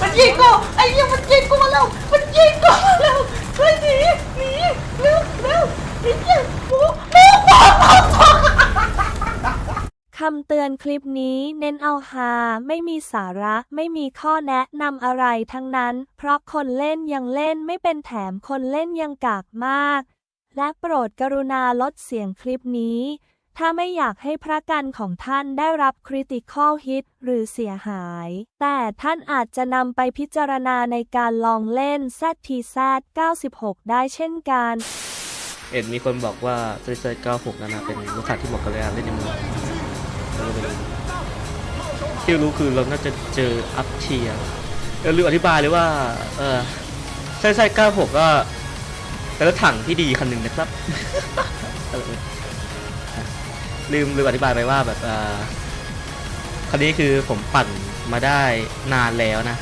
มันยิงกูไอ้เหี้ยมันยิงกูมาแล้ว มันยิงกูมาแล้วเฮ้ยหนีหนีเร็วเร็วไอ้เหี้ยหมูหมูหมูหมูคำเตือนคลิปนี้เน้นเอาฮาไม่มีสาระไม่มีข้อแนะนำอะไรทั้งนั้น เพราะคนเล่นยังเล่นไม่เป็นแถมคนเล่นยังกากมาก และโปรดกรุณาลดเสียงคลิปนี้ ถ้าไม่อยากให้พระกันของท่านได้รับคริติคอลฮิตหรือเสียหาย แต่ท่านอาจจะนำไปพิจารณาในการลองเล่น ZTZ 96 ได้เช่นกัน เอ็ดมีคนบอกว่าซ u ย c i d e 96นั่นนะเป็นรสชาติที่เหมาะกับการเล่นในเมืองเราก็ไม่รู้ที่รู้คือเราน่าจะเจออัพเทียเออลืมอธิบายเลยว่า เออซ u ย c i d e 96 ก็เป็นรถถังที่ดีคันหนึ่งนะครับเออ ลืมลืมอธิบายไปว่าแบบอ่อคันนี้คือผมปั่นมาได้นานแล้วนะ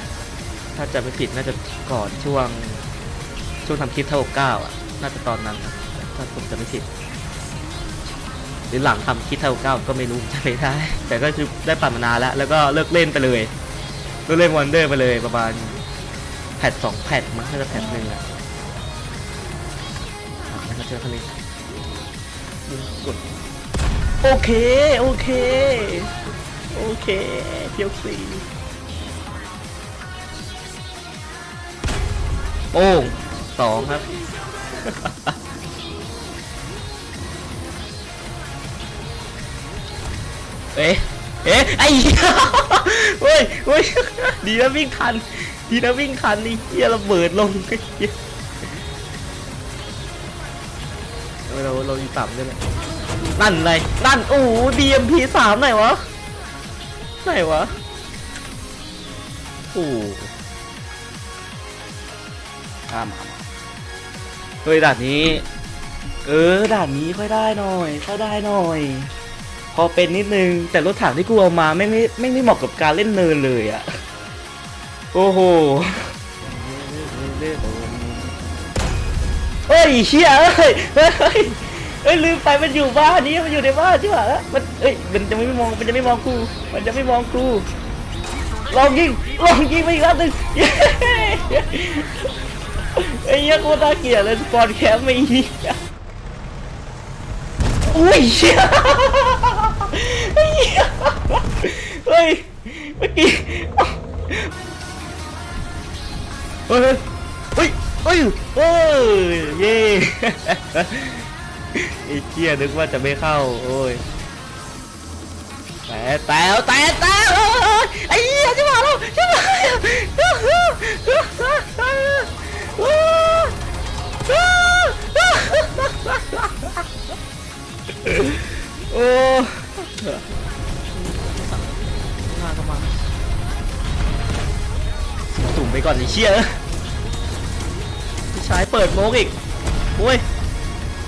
ถ้าจะไม่ผิดน่าจะก่อนช่วงช่วงทำคลิปเท่าเก้าอะ น่าจะตอนนั้นนะถ้าผมจะไม่ผิด หรือหลังทำคลิปเท่าเก้าก็ไม่รู้จะไม่ได้ แต่ก็คือได้ปั่นมานานแล้ว แล้วก็เลิกเล่นไปเลยเลิกเล่นวันเดอร์ไปเลยประมาณแพทสองแพทมั้งน่าจะแพทหนึ่งอะอะแล้วก็เจอคันนี้กด โอเค โอเค โอเคเที่ยวสี่โอ้งสองครับ เอ๊ะ เอ๊ะ ไอ้เหี้ยเฮ้ยเฮ้ยดีนะวิ่งทัน ดีนะวิ่งทันนี่เฮียระเบิดลงไอ้เหี้ยเราเราอยู่ต่ำด้วยแหละ นั่นไงนั่นโอ้โห DMP สามไหนวะ ไหนวะโอ้หข้ามมาเฮ้ยด่านนี้ เออด่านนี้ค่อยได้หน่อยค่อยได้หน่อย พอเป็นนิดนึง แต่รถถังที่กูเอามาไม่ไม่ไม่ไม่เหมาะกับการเล่นเนินเลยอะโอ้โหเฮ้ยเชี่ยเอ้ยเฮ้ย เฮ้ยลืมไปมันอยู่บ้านนี้มันอยู่ในบ้านที่หว่าแล้วมันเอ้ยมันจะไม่มองมันจะไม่มองกูมันจะไม่มองกูลองยิงลองยิงไปอีกรอบหนึงเย้ไอ้เหี้ยโคตรน่าเกลียดเลยสปอนแคมป์ไม่เหี้ยอุ้ยเชี่ยเฮ้ยเฮ้ยเมื่อกี้เฮ้ยเฮ้ยเฮ้ยเฮ้ยเย่ ไอ้เชี่ยนึกว่าจะไม่เข้า โอ้ยแต่แต่แต่แต่เอ้ยไอ้เหี้ยจะมาแล้วจะมาโอ้มาเข้ามาตุ่มไปก่อนไอ้เชี่ยพี่ชายเปิดโมกอีกโอ้ย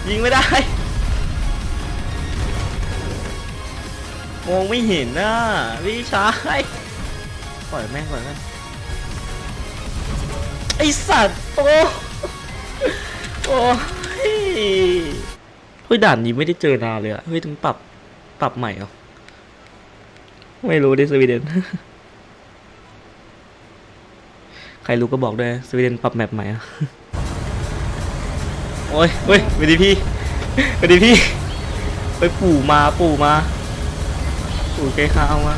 ยิงไม่ได้ มองไม่เห็นนะพี่ชายปล่อยแม่งก่อนกันไอสัตว์โอ้โอ้เฮ้ยด่านนี้ไม่ได้เจอนานเลยอะเฮ้ยต้องปรับปรับใหม่เหรอไม่รู้ดิสวีเดนใครรู้ก็บอกด้วยสวีเดนปรับแมปใหม่อะโอ้ยเฮ้ยสวัสดีพี่สวัสดีพี่ไปปู่มาปู่มา ปู่แกข้าวมา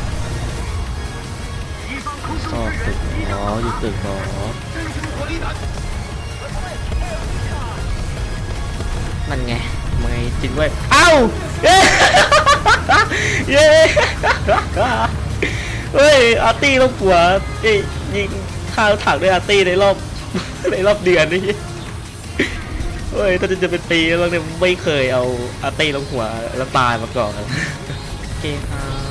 สอบตึกอ๋ออยู่ตึกอ๋อนั่นไงไม่จริงด้วยเอ้าเย้เย้เฮ้ยอาร์ตี้ลงหัวเอ้ยยิงข้าวถังด้วยอาร์ตี้ในรอบในรอบเดือนนี่เฮ้ยถ้าจะเป็นปีแล้วเนี่ยไม่เคยเอาอาร์ตี้ลงหัวแล้วตายมาก่อนเกฮาว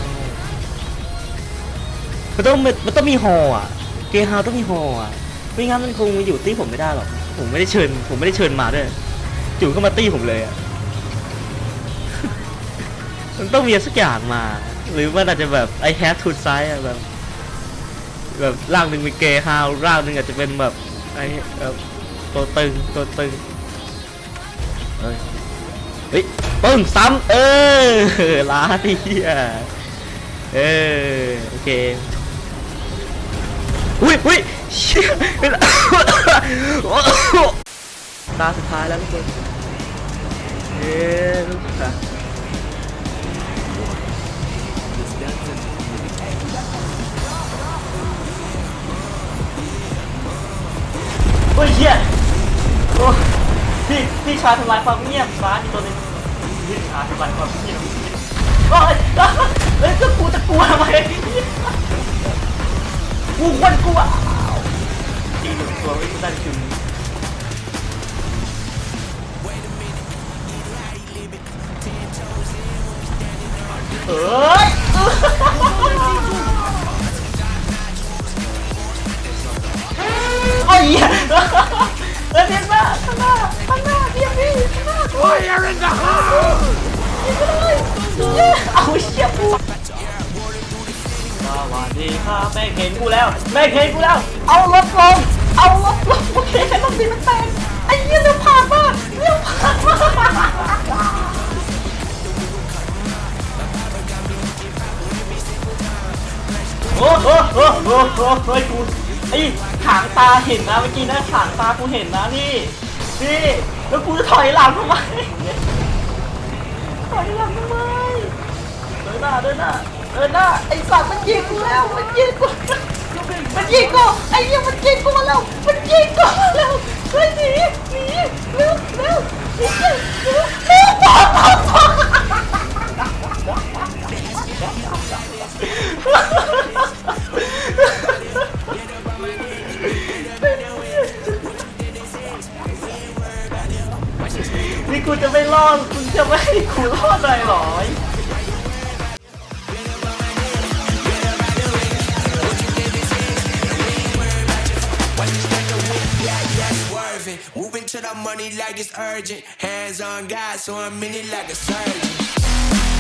มันต้องมันต้องมีฮออะ เกฮาวต้องมีฮออะ ไม่งั้นมันคงมาอยู่ตี้ผมไม่ได้หรอก ผมไม่ได้เชิญ ผมไม่ได้เชิญมาด้วยจู่เข้ามาตี้ผมเลยอะ มันต้องมีสักอย่างมา หรือว่าอาจจะแบบไอแฮททูดไซด์อะแบบ แบบร่างหนึ่งเป็นเกฮาวร่างหนึ่งอาจจะเป็นแบบไอแบบตัวตึงตัวตึงเอ้ยเฮ้ยปึ้งซ้ำเออล้าที่เหี้ยเออโอเค อุ้ยอุ้ยเชี่ยตาสุดท้ายแล้วทุกคนเอ๊ะลูกตาโอ้ยเหี้ยโอ้พี่พี่ชายทำลายความเงียบร้านอีกตัวนึงพี่ชายทำลายความเงียบโอ้ยเอ้ยก็กูจะกลัวทำไม กูควรกลัวตีหนึ่งตัวไม่ได้คิวนี้เอ้ยโอ้ยเหี้ยเออเพียงหน้าข้างหน้าข้างหน้าเพียงพี่ข้างหน้าโอ้ยยังไม่ได้ยิงไปเลยเอาเชี่ย วัสดีครับแม่เห็นกูแล้วแม่เห็นกูแล้ว เอารถลง เอารถลงโอเครถดีมันแตกไอ้เหี้ยเร็วผ่านมาเร็วผ่านมาโอ้โหโอ้โหโอ้โหเฮ้ยกูไอ้ขางตาเห็นนะเมื่อกี้นะขางตากูเห็นนะนี่นี่แล้วกูจะถอยหลังทำไมถอยหลังทำไมเดินหน้าเดินหน้า เดินหน้าไอ้สัตว์มันยิงกูแล้วมันยิงกูมันยิงกูไอ้เหี้ยมันยิงกูมาแล้วมันยิงกูมาแล้วเฮ้ยหนีหนีเร็วเร็วไอ้เหี้ยเร็วเร็วปอกปอกปอกนี่กูจะไม่รอดคุณจะไม่ให้กูรอดเลยหรอ money like it's urgent. Hands on God, so I'm in it like a surgeon.